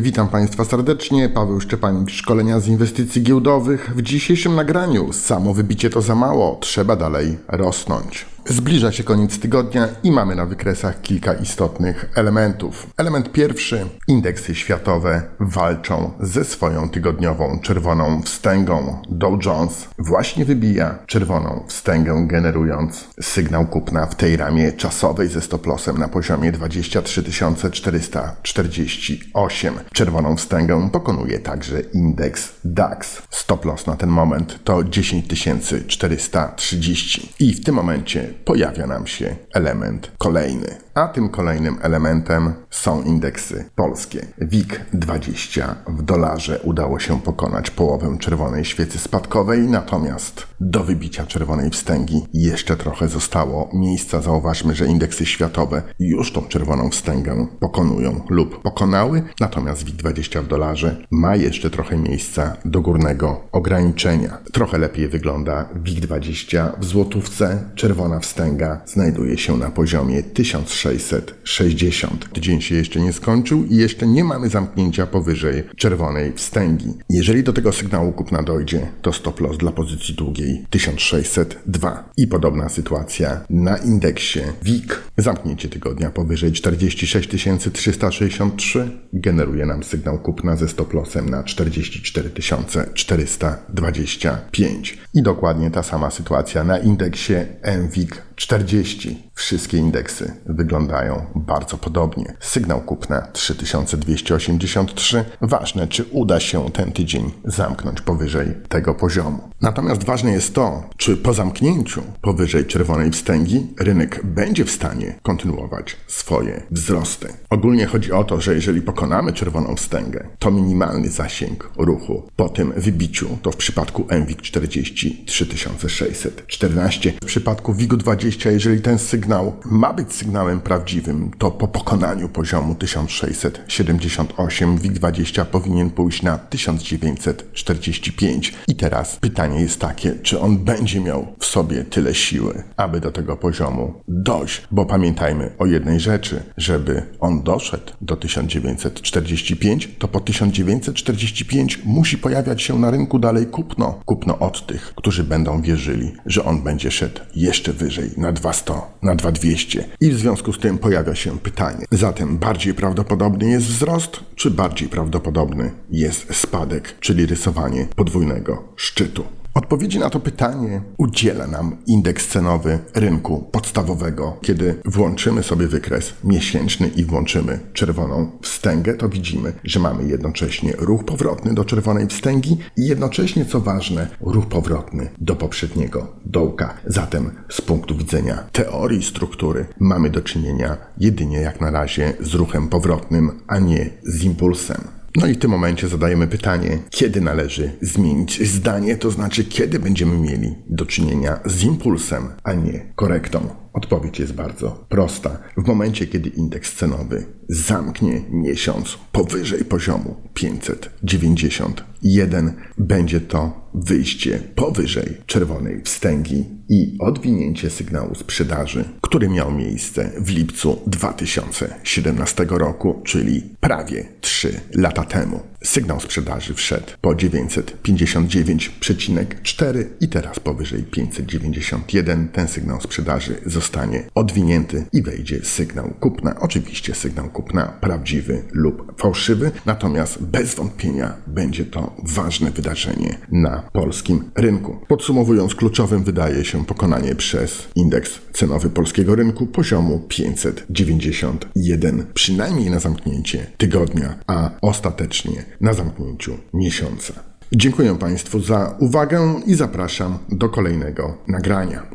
Witam Państwa serdecznie, Paweł Szczepanik, szkolenia z inwestycji giełdowych. W dzisiejszym nagraniu samo wybicie to za mało, trzeba dalej rosnąć. Zbliża się koniec tygodnia i mamy na wykresach kilka istotnych elementów. Element pierwszy: indeksy światowe walczą ze swoją tygodniową czerwoną wstęgą. Dow Jones właśnie wybija czerwoną wstęgę, generując sygnał kupna w tej ramie czasowej ze stop-lossem na poziomie 23 448. Czerwoną wstęgę pokonuje także indeks DAX. Stop-loss na ten moment to 10 430. I w tym momencie pojawia nam się element kolejny. A tym kolejnym elementem są indeksy polskie. WIG 20 w dolarze udało się pokonać połowę czerwonej świecy spadkowej, natomiast do wybicia czerwonej wstęgi jeszcze trochę zostało miejsca. Zauważmy, że indeksy światowe już tą czerwoną wstęgę pokonują lub pokonały, natomiast WIG 20 w dolarze ma jeszcze trochę miejsca do górnego ograniczenia. Trochę lepiej wygląda WIG 20 w złotówce. Czerwona wstęga znajduje się na poziomie 1660. Dzień się jeszcze nie skończył i jeszcze nie mamy zamknięcia powyżej czerwonej wstęgi. Jeżeli do tego sygnału kupna dojdzie, to stop loss dla pozycji długiej 1602. I podobna sytuacja na indeksie WIG. Zamknięcie tygodnia powyżej 46 363 generuje nam sygnał kupna ze stop lossem na 44 425. I dokładnie ta sama sytuacja na indeksie MWIG 40. Wszystkie indeksy wyglądają bardzo podobnie. Sygnał kupna 3283. Ważne, czy uda się ten tydzień zamknąć powyżej tego poziomu. Natomiast ważne jest to, czy po zamknięciu powyżej czerwonej wstęgi rynek będzie w stanie kontynuować swoje wzrosty. Ogólnie chodzi o to, że jeżeli pokonamy czerwoną wstęgę, to minimalny zasięg ruchu po tym wybiciu to w przypadku MWIG 40 3614. W przypadku WIG 20, jeżeli ten sygnał ma być sygnałem prawdziwym, to po pokonaniu poziomu 1678 WIG 20 powinien pójść na 1945. I teraz pytanie jest takie, czy on będzie miał w sobie tyle siły, aby do tego poziomu dojść, bo pamiętajmy o jednej rzeczy, żeby on doszedł do 1945, to po 1945 musi pojawiać się na rynku dalej kupno. Kupno od tych, którzy będą wierzyli, że on będzie szedł jeszcze wyżej, na 200, na 2200. I w związku z tym pojawia się pytanie, zatem bardziej prawdopodobny jest wzrost, czy bardziej prawdopodobny jest spadek, czyli rysowanie podwójnego szczytu? Odpowiedzi na to pytanie udziela nam indeks cenowy rynku podstawowego. Kiedy włączymy sobie wykres miesięczny i włączymy czerwoną wstęgę, to widzimy, że mamy jednocześnie ruch powrotny do czerwonej wstęgi i jednocześnie, co ważne, ruch powrotny do poprzedniego dołka. Zatem z punktu widzenia teorii struktury mamy do czynienia jedynie jak na razie z ruchem powrotnym, a nie z impulsem. No i w tym momencie zadajemy pytanie, kiedy należy zmienić zdanie, to znaczy kiedy będziemy mieli do czynienia z impulsem, a nie korektą. Odpowiedź jest bardzo prosta. W momencie, kiedy indeks cenowy zamknie miesiąc powyżej poziomu 591, będzie to wyjście powyżej czerwonej wstęgi i odwinięcie sygnału sprzedaży, który miał miejsce w lipcu 2017 roku, czyli prawie 3 lata temu. Sygnał sprzedaży wszedł po 959,4 i teraz powyżej 591 ten sygnał sprzedaży zostanie odwinięty i wejdzie sygnał kupna. Oczywiście sygnał kupna prawdziwy lub fałszywy, natomiast bez wątpienia będzie to ważne wydarzenie na polskim rynku. Podsumowując, kluczowym wydaje się pokonanie przez indeks cenowy polskiego rynku poziomu 591, przynajmniej na zamknięcie tygodnia, a ostatecznie na zamknięciu miesiąca. Dziękuję Państwu za uwagę i zapraszam do kolejnego nagrania.